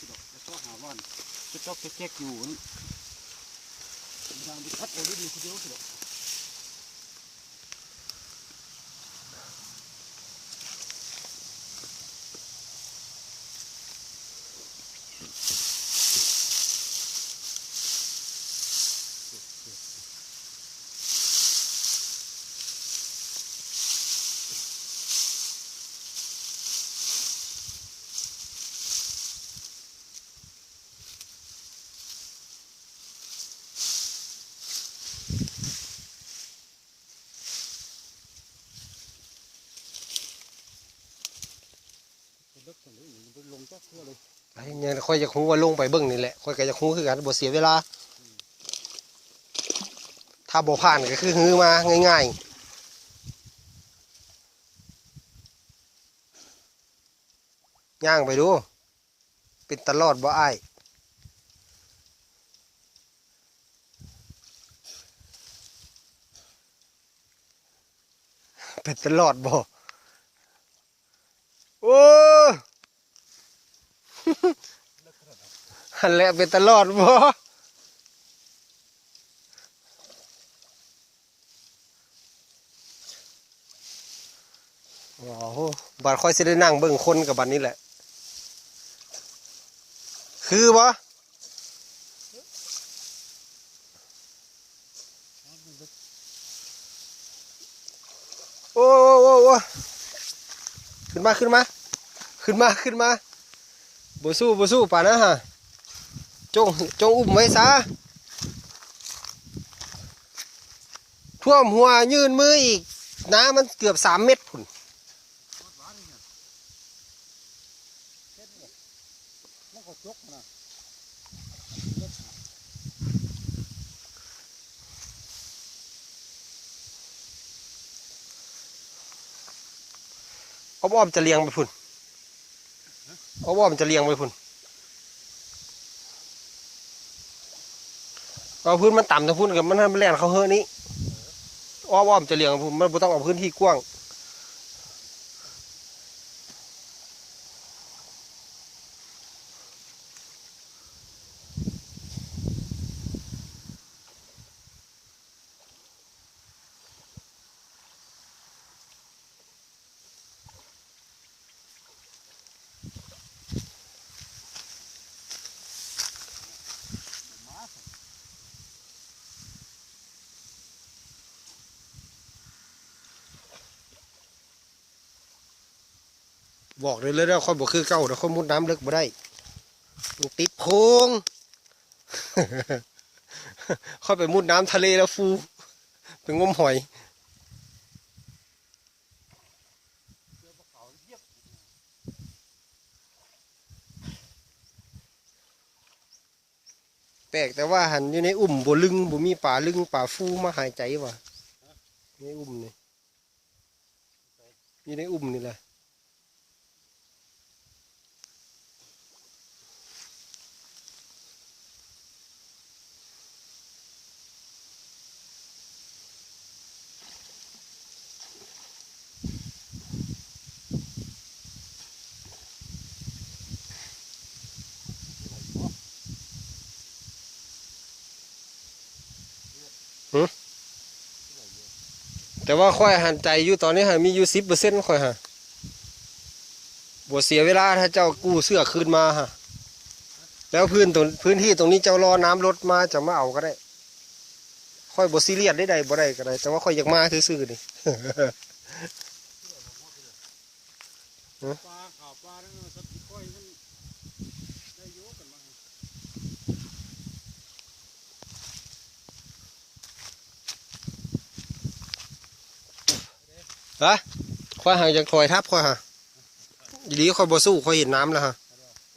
สิดอกแล้วก็หาวันจะจอกแจ๊กอยู่นี่ยางไปคัดเอาดีๆทีเดียวสิดอก เลิกตรงนี้มันลงจากเพื่อเลย ไอ้เนี่ยค่อยจะคูว่าลงไปเบิ่งนี่แหละค่อยก็จะคูคือกันบ่เสียเวลา ถ้าบ่ผ่านก็คือฮือมาง่ายๆย่างไปดู เป็นตลอดบ่อ้เป็นตลอดบ่โอ้ หันแหละเป็นตลอดบ่โอ้โหบัดค่อยสิได้นั่งเบิ่งคนกับบัดนี้แหละ คือบ่โอ้โอ้โอ้โอ้ขึ้นมา ขึ้นมา ขึ้นมา ขึ้นมาบ่สู้บ่สู้ป่านนะฮะ จงจงอุ้มไว้ซะท่วมหัวยืนมืออีก น้ำมันเกือบสามเมตรพุ่นอาอ้อมจะเลี้ยงไปพุ่นอาอ้อมจะเลี้ยงไปพุ่น เอาพื้นมันต่ำแต่พุ่นกับมันให้มันแล่นเขาเฮ้อนี้อ้อมๆจะเลี้ยงไปพุ่นมันต้องเอาพื้นที่กว้าง บอกเลยเลยนะค่อยบอกคือเก่าแต่ค่อยมุดน้ำลึกบ่ได้มันติดโพงค่อยไปมุดน้ำทะเลแล้วฟูไปงมหอยแปลกแต่ว่าหันอยู่ในอุ่มบ่ลึงบ่มีป่าลึงป่าฟูมาหายใจว่ะอยู่ในอุ่มนี่อยู่ในอุ่มนี่แหละ แต่ว่าค่อยหันใจอยู่ตอนนี้ฮะมีอยู่สิบเปอร์เซ็นต์ค่อยฮะบ่เสียเวลาถ้าเจ้ากู้เสื้อคืนมาฮะแล้วพื้นตรงพื้นที่ตรงนี้เจ้ารอน้ำลดมาจะมาเอาก็ได้ ค่อยบ่ซีเรียสได้ใดบ่ได้ก็ได้ แต่ว่าค่อยอยากมาซื่อๆนี่ปลาข่าวปลาแล้วสับที่อยมันได้โยกันมา ฮะควายหาอยากถอยทับค่อยฮะดีคอยบ่สู้คอยเห็นน้ำแล้วฮะ